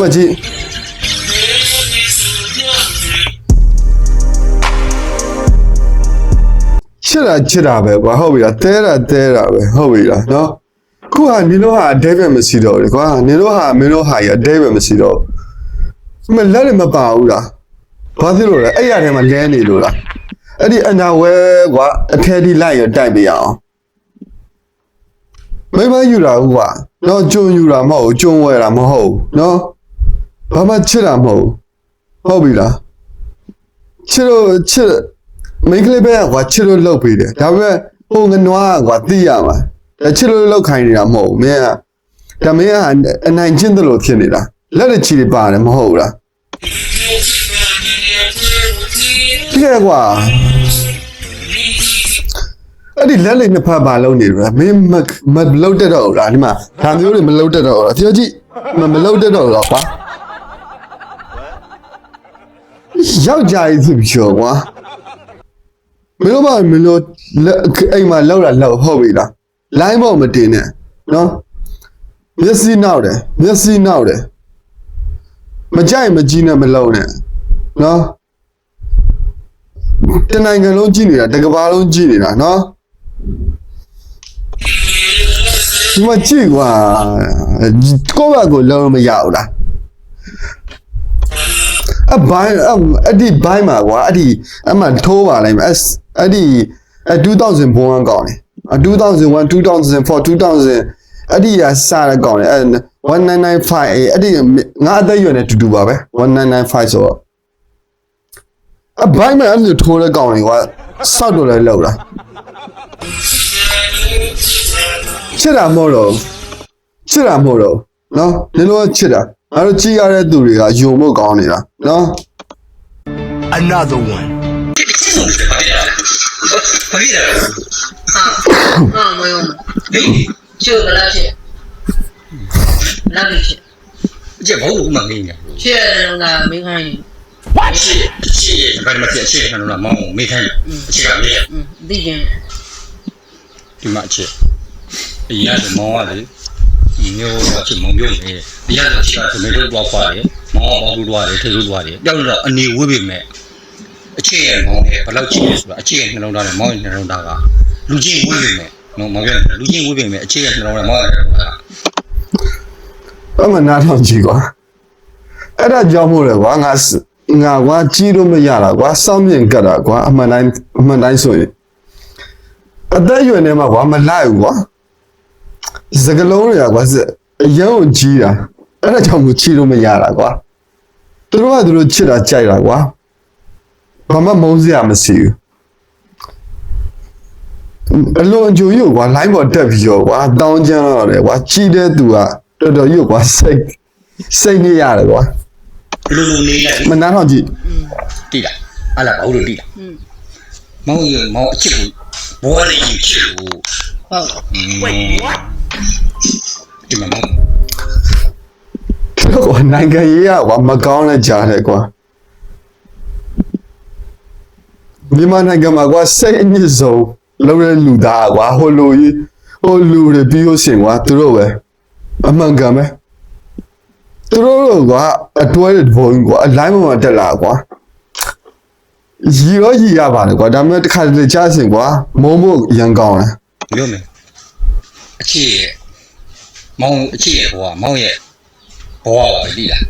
မကြည့်ချစ်တာချစ်တာပဲကွာဟုတ်ပြီလားတဲတာတဲတာပဲဟုတ်ပြီလားနော်ခုဟာနင်တို့ဟာအတဲပဲမရှိတော့ဘူးကွာနင်တို့ဟာမင်းတို့ဟာကြီးအတဲပဲမရှိတော့ဘူးမလက်လည်းမပါဘူးလားဘာဖြစ်လို့လဲအဲ့ရထဲမှာလဲနေလို့လားအဲ့ဒီအနာဝဲကွာအထဲဒီလိုက်ရတိုက်ပြရအောင်မိမယူတာဟုတ်ကွာနော်ကြုံယူတာမဟုတ်ဘူးကြုံဝဲတာမဟုတ်ဘူးနော် ဘာမှချစ်တာမဟုတ်ဘူးဟုတ်ပြီလားချစ်လို့ချစ်မိန်းကလေးပဲကွာချစ်လို့လောက်ပေးတယ်ဒါပေမဲ့ဟိုငနွားကွာသိရမှာဒါချစ်လို့လောက်ခိုင်းနေတာမဟုတ်ဘူးမင်းကဒါမင်းကအနိုင်ကျင့်တယ်လို့ဖြစ်နေတာလက်ရချီတွေပါတယ်မဟုတ်ဘူးလားပြည့်ကွာအဲ့ဒီလက်လေးနှစ်ဖက်ပါလုံးနေတယ်မင်းမမလောက်တတ်တော့ဘူးလားဒီမှာဒါမျိုးတွေမလောက်တတ်တော့ဘူးလားပြောကြည့်မမလောက်တတ်တော့ဘူးလားကွာ ယောက်ျားကြီးဖြစ်ပြီးတော့ကွာမင်းတို့ကမင်းတို့လက်အိမ်မှာလောက်တာလောက်ဟုတ်ပြီလားလိုင်းပေါ်မတင်နဲ့နော်မျက်စိနောက်တယ်မျက်စိနောက်တယ်မကြိုက်မကြည့်နဲ့မလုံးနဲ့နော်တနိုင်ငံလုံးကြည့်နေတာတစ်ကမ္ဘာလုံးကြည့်နေတာနော်ဒီမှာကြည့်ကွာကိုယ့်ဘက်ကိုလုံးလို့မရဘူးလား အဘိုင်းအဲ့ဒီဘိုင်းမှာကွာအဲ့ဒီအမှထိုးပါလိုက်မယ်အဲ့ဒီအဲ2000ဘုံကကောင်းတယ်2001 2004 2000အဲ့ဒီကစားရကောင်းတယ်အဲ1995အဲ့ဒီငါအသက်အရွယ်နဲ့တူတူပါပဲ1995ဆိုတော့အဘိုင်းမှာအဲ့လိုထိုးရကောင်းတယ်ကွာစောက်တော့လဲလောက်လားချစ်တာမဟုတ်တော့ချစ်တာမဟုတ်တော့နော်နင်တို့ကချစ်တာ ငါတို့ကြည်ရတဲ့သူတွေကယုံဖို့ကောင်းနေတာနော် Another one. ဘာဖြစ်လဲ 啊，没有， ဟေး 就个那些，那个些， အကျက်ဘောလို့မှမင်းညာ 现在那个没看见， ရှေ့ရှေ့ဘာမှမဖြစ်ရှေ့ခံလို့မောင်းမေးခိုင်းအချက်ကမေး 嗯，李静， ဒီမှာအချက်အရင်က မောင်းရတယ်မျိုးအချက်မောင်းပြုံးနေဒီရတဲ့အချက်ကမေတို့တော့ပါတယ်မောင်းအောင်လို့တော့တယ်ထေလို့တော့တယ်ပြောင်းတော့အနေဝေးပေမဲ့အချက်ရဲ့မောင်းရဲ့ဘယ်လောက်ကြည့်လဲဆိုတော့အချက်ရဲ့နှလုံးသားနဲ့မောင်းရဲ့နှလုံးသားကလူချင်းဝေးပေမဲ့နော်မောင်းရဲ့လူချင်းဝေးပေမဲ့အချက်ရဲ့နှလုံးသားမောင်းရဲ့နှလုံးသားအမှနားထောင်ကြည့်ကွာအဲ့ဒါကြောင့်မို့လေကွာငါစငါကွာကြီးလို့မရတာကွာစောင်းမြင်ကတ်တာကွာအမှန်တိုင်းအမှန်တိုင်းဆိုရင်အသက်အရွယ်နဲ့မှကွာမလိုက်ဘူးကွာ စကလုံးတွေကကွာစအယံကိုကြီးတာအဲ့ဒါကြောင့်မို့ကြီးလို့မရတာကွာသူတို့ကသူတို့ချစ်တာကြိုက်တာကွာဘာမှမုန်းစရာမရှိဘူးအလွန်အကျိုးရုပ်ကွာ line ပေါ်တက်ပြီးတော့ကွာတောင်းချမ်းတော့တယ်ကွာကြီးတဲ့သူကတော်တော်ရုပ်ကွာစိတ်စိတ်နေရတယ်ကွာလူလူနေလိုက်မနားထောင်ကြည့်တိလားအဲ့လားဘာလို့တိလား嗯，မောင်ရင်မောင်အချစ်ကိုဘောနဲ့ရင်ချစ် လို့好，Wait what ဒီမှာမောင်တော့ကွာနိုင်ငံရေးကကွာမကောင်းတဲ့ကြားတယ်ကွာမြန်မာနိုင်ငံမှာကွာစိတ်အညစ်ဆုံးလုံးတဲ့လူသားကွာဟိုလူကြီးဟိုလူတွေပြီးလို့ရှင်ကွာသူတို့ပဲအမှန်ကန်ပဲသူတို့တော့ကွာအတွဲတဲ့ဘုံကွာအလိုင်းပေါ်မှာတက်လာကွာရီရောရီရပါတယ်ကွာဒါပေမဲ့တစ်ခါတလေကြားစင်ကွာမုံဖို့ရန်ကောင်းတယ် ပြောမယ်အချစ်ရဲ့မောင်အချစ်ရဲ့ဘောကမောင်ရဲ့ဘောကပါတိလား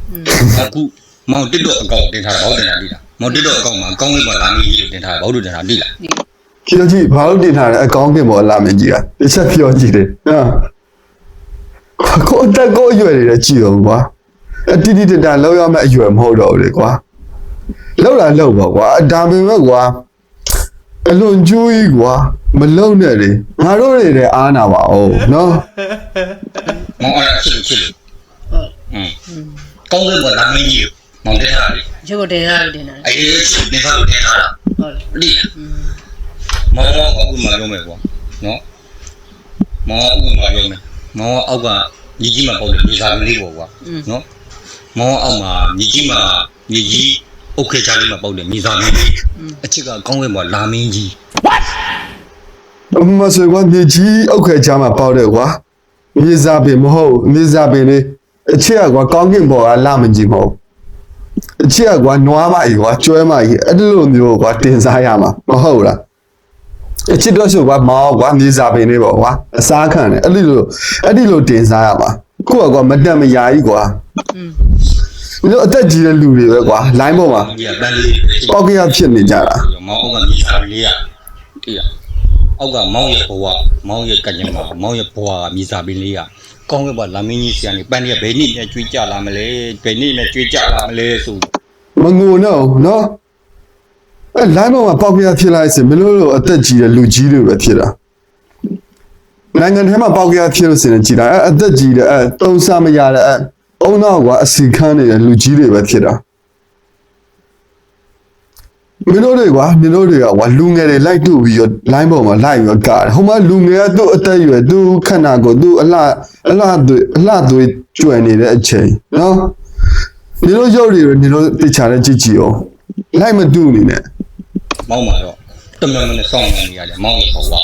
အခုမောင်တစ်တော့အကောင့်တင်ထားတာဘောတင်တာတိလားမောင်တစ်တော့အကောင့်မှာအကောင့်လေးပေါ်လာမီးလို့တင်ထားတာဘောလို့တင်တာတိလားကြည့်ကြည့်ဘာလို့တင်ထားလဲအကောင့်ပြင်ပေါ်လာမင်းကြီးကတစ်ချက်ပြောကြည့်တယ်ဟာကိုအတက်ကိုအရွယ်တွေလည်းကြည့်အောင်ကွာအတိတိတတလောက်ရမယ့်အရွယ်မဟုတ်တော့ဘူးလေကွာလောက်လာလောက်ပါကွာဒါပေမဲ့ကွာ အလွန်ကြိုးကြီးကွာမလုံနဲ့လေငါတို့တွေလည်းအားနာပါအောင်နော်မောင်အားဖြစ်လို့ဖြစ်လို့ဟုတ်ကောင်းတယ်ဗောလာမင်းကြီးမောင်တဲ့ဟာလေရုပ်တင်ရလို့တင်တာအေးချစ်နေပါလို့တင်ထားတာဟုတ်လိမောင်ကအခုမှလုံးမယ်ကွာနော်မောင်ကအခုမှလုံးမယ်မောင်ကအောက်ကညီကြီးမှပေါ့လေညီစာကလေးပေါ့ကွာနော်မောင်ကအောက်မှာညီကြီးမှညီကြီး အုတ်ခဲချားလေးမှာပေါက်တယ်ညီစာမင်းကြီးအချစ်ကကောင်းဝဲမှာလာမင်းကြီးအမဆွေကွာမြေကြီးအုတ်ခဲချားမှာပေါက်တယ်ကွာမြေစားပင်မဟုတ်မြေစားပင်လေးအချစ်ကကွာကောင်းကင်ဘော်ကလာမကြည့်မဟုတ်အချစ်ကကွာနွားမကြီးကွာကျွဲမကြီးအဲ့လိုမျိုးကွာတင်စားရမှာမဟုတ်လားအချစ်တော့ဆိုကွာမောင်ကွာမြေစာပင်လေးပေါ့ကွာအစားခံတယ်အဲ့ဒီလိုအဲ့ဒီလိုတင်စားရမှာကိုကကွာမတက်မရာကြီးကွာ อืมဒီလိုအသက်ကြီးတဲ့လူတွေပဲကွာလိုင်းပေါ်မှာဒီကပန်းလေးပေါက်ကရဖြစ်နေကြတာမောင်းအောက်ကမြေစာလေးရတိရအောက်ကမောင်းရဲ့ဘဝမောင်းရဲ့ကညမှာမောင်းရဲ့ဘဝကမြေစာပင်လေးရကောင်းကပါလာမင်းကြီးဆီကနေပန်းလေးဘယ်နည်းနဲ့ကျွေးကြလာမလဲဘယ်နည်းနဲ့ကျွေးကြလာမလဲဆိုမငိုတော့နော်အဲလိုင်းပေါ်မှာပေါက်ကရဖြစ်လိုက်စင်မလို့လို့အသက်ကြီးတဲ့လူကြီးတွေပဲဖြစ်တာနိုင်ငံထဲမှာပေါက်ကရဖြစ်လို့စင်ကြည်တာအဲအသက်ကြီးတဲ့အဲတုံးစားမရတဲ့အဲ အုံနောက်ကွာအစီခန်းနေတဲ့လူကြီးတွေပဲဖြစ်တာမင်းတို့တွေကွာမင်းတို့တွေကကွာလူငယ်တွေလိုက်တူပြီးတော့ line ပေါ်မှာလိုက်ပြီးတော့ကားတယ်ဟိုမှာလူငယ်ကသူ့အသက်အရွယ်သူ့ခန္ဓာကိုယ်သူ့အလှအလှသွေးအလှသွေးကျွယ်နေတဲ့အချိန်နော်မင်းတို့ရုပ်တွေနေတို့တိချာတဲ့ကြည့်ကြည့်အောင်လိုက်မတူနေနဲ့မောင်းမှာတော့တမန်မနဲ့စောင့်နေရတယ်မောင်းရဲ့ဘဝအဲ့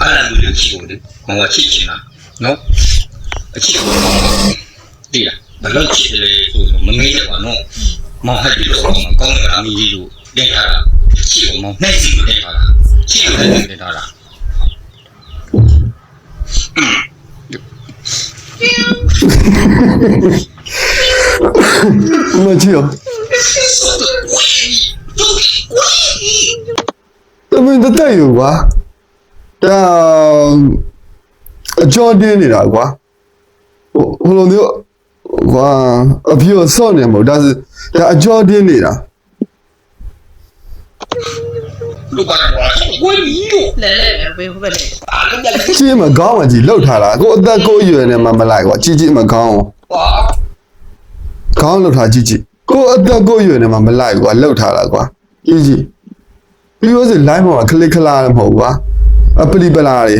ဒါလူတွေချစ်ဖို့လေမောင်းကချစ်ချင်တာနော်အချစ်ကို မောင်းတိရဘယ်လောက်ချစ်တယ်ဆိုတော့မမေးတော့နော်မောင်းဟဲ့ပြီးတော့မောင်းကောင်းတယ်အမီကြီးတို့တင်ထားတာချစ်ကိုမောင်းနှိုက်စီတင်ထားတာချစ်ကိုလည်းတင်ထားတာမကြည့်အောင်တမင်တတဲ့ယူကွာဒါအကျော်တင်းနေတာကွာဟိုဟိုလိုမျိုး ကွာအပြည့်စော့နေမို့ဒါဒါအကျော်တင်းနေတာလူကတော့ဝင်းကြီးတို့လဲလဲပဲဘယ်ဘက်လဲအားလုံးလည်းကြည့်မကောင်းမှကြီးလှုပ်ထားတာကိုအသက်ကိုရွယ်နေမှမလိုက်ကွာကြည့်ကြည့်မကောင်းပါကောင်းလှုပ်ထားကြည့်ကြည့်ကိုအသက်ကိုရွယ်နေမှမလိုက်ကွာလှုပ်ထားတာကွာကြည့်ကြည့်ပြီးတော့စ line မှာခလစ်ခလာမဟုတ်ကွာအပလီပလာတွေ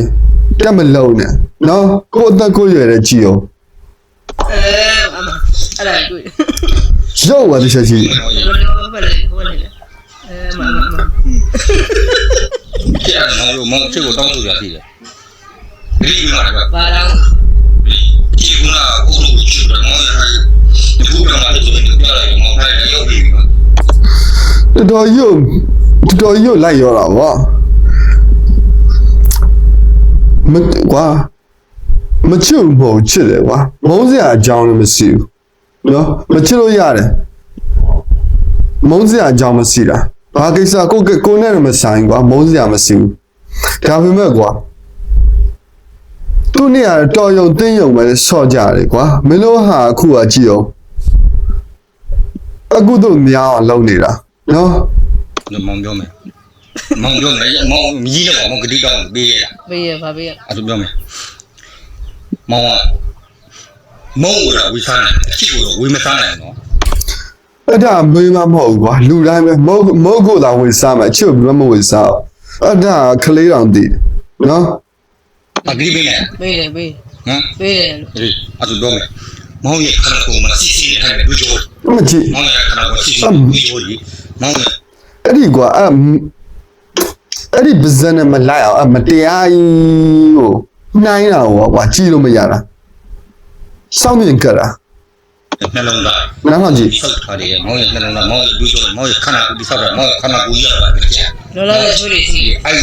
တက်မလုံးနဲ့နော်ကိုအသက်ကိုရွယ်တဲ့ကြည့်အောင် အဲအမအဲ့ဒါတွေ့ရုပ်ပါတစ်ချက်ကြည့်ဘယ်လိုဘယ်လိုဘယ်လိုအဲမမမချစ်ရတယ်မောင်းလို့မောင်းချစ်ကိုတောင်းဆိုရသေးတယ်ဒီလိုမှာတော့ဘာတော့ချစ်ကကိုလိုချစ်တယ်မောင်းရတယ်ဒီဘုရားကလည်းဒီလိုပြောတယ် မောင်းရတယ်ရောက်ပြီတော်တော်ရုပ်တော်တော်ရုပ်လိုက်ရောတာဗောမကွာမချစ်ဘူးမဟုတ်ချစ်တယ်ကွာမုန်းစရာအကြောင်းလည်းမရှိဘူးနော်မချစ်လို့ရတယ်မုန်းစရာအကြောင်းမရှိတာဘာကိစ္စကိုကကိုနဲ့တော့မဆိုင်ကွာမုန်းစရာမရှိဘူးဒါပေမဲ့ကွာသူနေရတော်ယုံတင်းယုံပဲဆော့ကြတယ်ကွာမင်းတို့ဟာအခုကကြည့်အောင်အခုတို့များအောင်လုပ်နေတာနော်မောင်းပြောမယ်မောင်းပြောမယ်မောင်းမြည်တော့မောင်းဂတိတောင်းပေးရတာဘေးရဘာဘေးရအဲ့လိုပြောမယ် မောင်းကမောင်းကဝိစားနိုင်ချစ်ကိုဝိမစားနိုင်နော်အဲ့ဒါမေးမမဟုတ်ဘူးကွာလူတိုင်းပဲမဟုတ်မဟုတ်ကိုသာဝင်စားမယ်အချစ်ဘယ်မဝင်စားဘူးအဲ့ဒါကလေးတောင်တည်တယ်နော်အဂိပေးနေဘေးတယ်ဘေးဟမ်ဘေးတယ်ဒီအဲ့လိုပြောမယ်မောင်းရဲ့ခန္ဓာကိုယ်မှာစစ်စစ်နဲ့ဟဲ့ဘူးကျော်မကြည့်မောင်းရဲ့ခန္ဓာကိုယ်စစ်စစ်ဘူးကျော်ကြီးမောင်းရဲ့အဲ့ဒီကွာအဲ့အဲ့ဒီပါဇက်နဲ့မလိုက်အောင်အဲ့မတရားကြီးကို နှိုင်းတာဟောကွာကြည့်လို့မရတာစောင့်မြင်ကြတာနှလုံးသားနားထောင်ကြည့်ဆောက်ထားတယ်မောင်ရဲ့နှလုံးသားမောင်ရဲ့ဘူးကျော်မောင်ရဲ့ခန္ဓာကိုယ်ဒီဆောက်တာမောင်ရဲ့ခန္ဓာကိုယ်ရတာပဲကြာလောလောဆယ်တွေ့စီအဲ့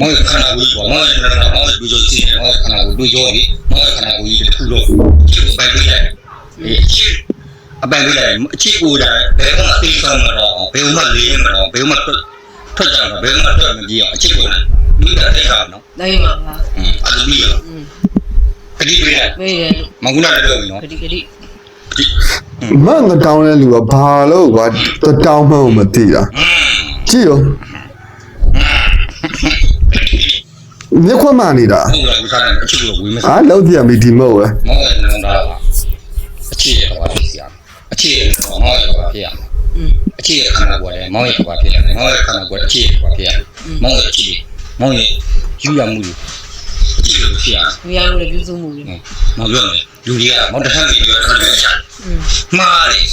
မောင်ရဲ့ခန္ဓာကိုယ်ကမောင်ရဲ့နှလုံးသားမောင်ရဲ့ဘူးကျော်စီမောင်ရဲ့ခန္ဓာကိုယ်ဘူးကျော်ဒီမောင်ရဲ့ခန္ဓာကိုယ်ကြီးတစ်ခုလုံးချစ်ပိုင်ပေးတယ်အေးချစ်အပိုင်ပေးတယ်အချစ်ကိုယ်တာဘယ်မှာသိဆောင်မှာတော့ဘယ်မှာလေးမှာတော့ဘယ်မှာထွက်ကြတော့ဘယ်မှာထွက်မကြည့်အောင်အချစ်ကိုမိ တာတဲ့ကောင်နော် တိုင်းပါလား อืมအဲ့ဒါပြီးရော อืม ခတိပေးတယ် ဘေးတယ် မင်္ဂလာလည်းပြောပြီနော် ဂတိဂတိ မငတောင်းတဲ့လူကဘာလို့ကွာတောင်းမှန်းမသိတာကြည့်ရောမြက်ခွမနေတာ ဟုတ်လားဝိစားတယ်အချစ်ကိုဝေးမစား အားလုံးပြပြီဒီမဟုတ်ပဲ မောင်ရဲ့နှလုံးသားကအချစ်ရဲ့ဘာဖြစ်ရအချစ်ရဲ့မောင်ရဲ့ဘာဖြစ်ရ อืม အချစ်ရဲ့ခန္ဓာကိုယ်လည်းမောင်ရဲ့ဘာဖြစ်ရမောင်ရဲ့ခန္ဓာကိုယ်အချစ်ရဲ့ဘာဖြစ်ရမောင်ရဲ့အချစ် မောင်ရဲ့ယူရမှုအချစ်ကိုဖြစ်ရမြားလို့ပြုစုမှုလေမောင်ပြောမယ်လူတွေကမောင်တစ်ခါကြီးပြောတယ်ချာอืมမှားတယ်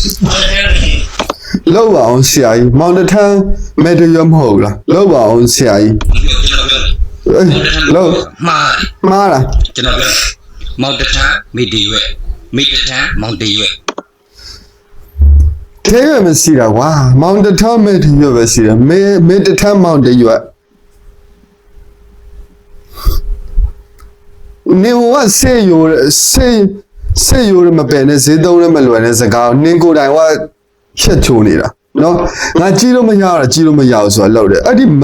လောက်ပါအောင်ဆရာကြီးမောင်တထန်းမဲတရမဟုတ်လားလောက်ပါအောင်ဆရာကြီးကျွန်တော်ပြောတယ်အေးလောက်မှားတယ်မှားလားကျွန်တော်ပြောမောင်တစ်ခါမိဒီရွဲမိတ္တထံမောင်တရွက်ထဲရမရှိတာကွာမောင်တထမေတရွတ်ပဲရှိတယ်မေမေတထမောင်တရွတ် နေဝဆေးရိုဆေးဆေးရိုမပယ်နဲ့ဈေးသုံးလည်းမလွယ်တဲ့စကားကိုနင်းကိုယ်တိုင်ကဖြတ်ချိုးနေတာနော်ငါကြည့်လို့မရတော့ကြည့်လို့မရဘူးဆိုတာလောက်တယ်အဲ့ဒီမ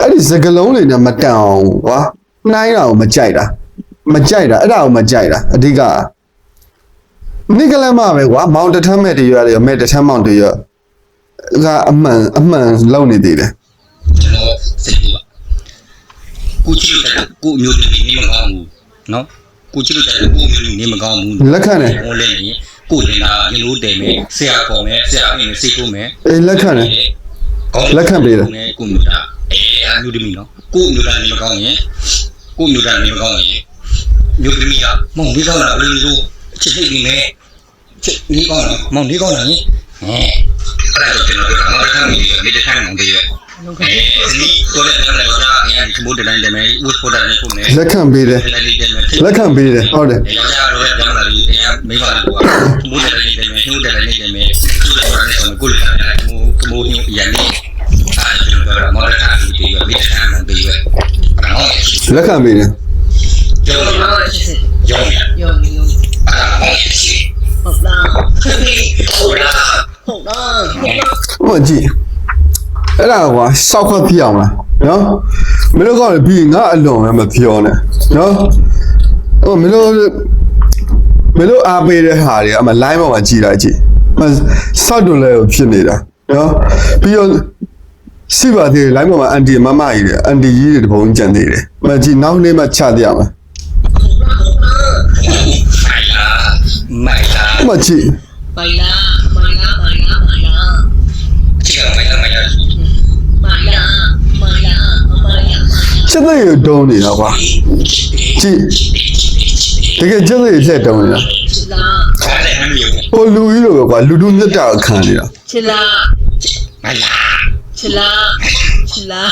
အဲ့ဒီစကလုံးတွေနဲ့မတန်အောင်ကွာနှိုင်းတာကိုမကြိုက်တာမကြိုက်တာအဲ့ဒါကိုမကြိုက်တာအဓိကနိကလမပဲကွာမောင်တထမ်းမဲ့တရွရတယ်မဲ့တထမ်းမောင်တရွကအမှန်အမှန်လောက်နေသေးတယ်ကျွန်တော်စိတ်ကူကကိုချစ်လို့တဲ့ကိုအမျိုးသမီးနေမကောင်းဘူး နော်ကိုချစ်လို့တဲ့ကိုအမျိုးသမီးနေမကောင်းဘူးလက်ခံတယ်ဟောလဲနေကိုတင်တာရင်လို့တယ်မယ်ဆရာခေါ်မယ်ဆရာအိမ်နဲ့စိတ်ကိုမယ်အေးလက်ခံတယ်လက်ခံပေးတယ်ကိုမျိုးတာအဲအမျိုးသမီးနော်ကိုမျိုးတာနေမကောင်းရင်ကိုမျိုးတာနေမကောင်းရင်မျိုးသမီးကမောင်ဒီကောင်းတာဘယ်လိုလုပ်ချစ်စိတ်နေမယ်ချစ်နေကောင်းလားမောင်နေကောင်းလားဟဲ့အဲ့ဒါကျွန်တော်တို့ကမောင်တစ်ခါမိမိတစ်ခါမောင်တည်းရဲ့လုံးခအဲဒီကိုလည်းတယ်တော့ကြာအဲဒီမိုးတတိုင်းတယ် မယ်ဝတ်ဖို့တယ်ဖို့မယ်လက်ခံပေးတယ်လက်ခံပေးတယ်ဟုတ်တယ်ယောက်ျားတော့ကျမ်းလာပြီးအဲမိဘကမိုးတတိုင်းတယ်မယ်နှိုးတတိုင်းတယ်မယ်သူ့လည်းလည်းဆိုကိုလည်းမိုးမိုးညရနေအဲကျွန်တော်ကမော်ဒကာဒီတီမိတ္တခံမောင်တည်းရဲ့အဲ့တော့လက်ခံပေးတယ်ကျောင်းတော့လာချစ်စစ်ကျောင်းရယုံယုံအဲ့ဒါမောင်ရှိဟုတ်လားဟုတ်လားဟုတ်လားဟိုကြည့် အဲ့ဒါကွာစောက်ခွက်ပြအောင်လားနော်မင်းတို့ကလည်းပြီးငါအလွန်ပဲမပြောနဲ့နော်ဟိုမင်းတို့မင်းတို့အားပေးတဲ့ဟာတွေအမ line ပေါ်မှာကြည်လိုက်ကြည့်မစောက်တွန်လဲဖြစ်နေတာနော်ပြီးတော့စီပါသေး line ပေါ်မှာအန်တီမမကြီးတယ်အန်တီကြီးတွေတပုံကြံသေးတယ်မကြည့်နောက်နေ့မှချတရမှာမိုင်လာမိုင်လာဟိုမှာကြည့်မိုင်လားမိုင်လားမိုင်လားမိုင်လား ချစ်ကမိုင်လာမိုင်လာ မိုင်လားမိုင်လားမိုင်လား ချက်သိရတုံးနေတာကွာကြည့်တကယ်ချက်သိရလက်တုံးနေတာချစ်လားအဲ့ဒါဟမ်းမျိုးဟိုလူကြီးလိုပဲကွာလူလူမြတ်တာကိုခံနေတာချစ်လားမိုင်လာချစ်လားချစ်လား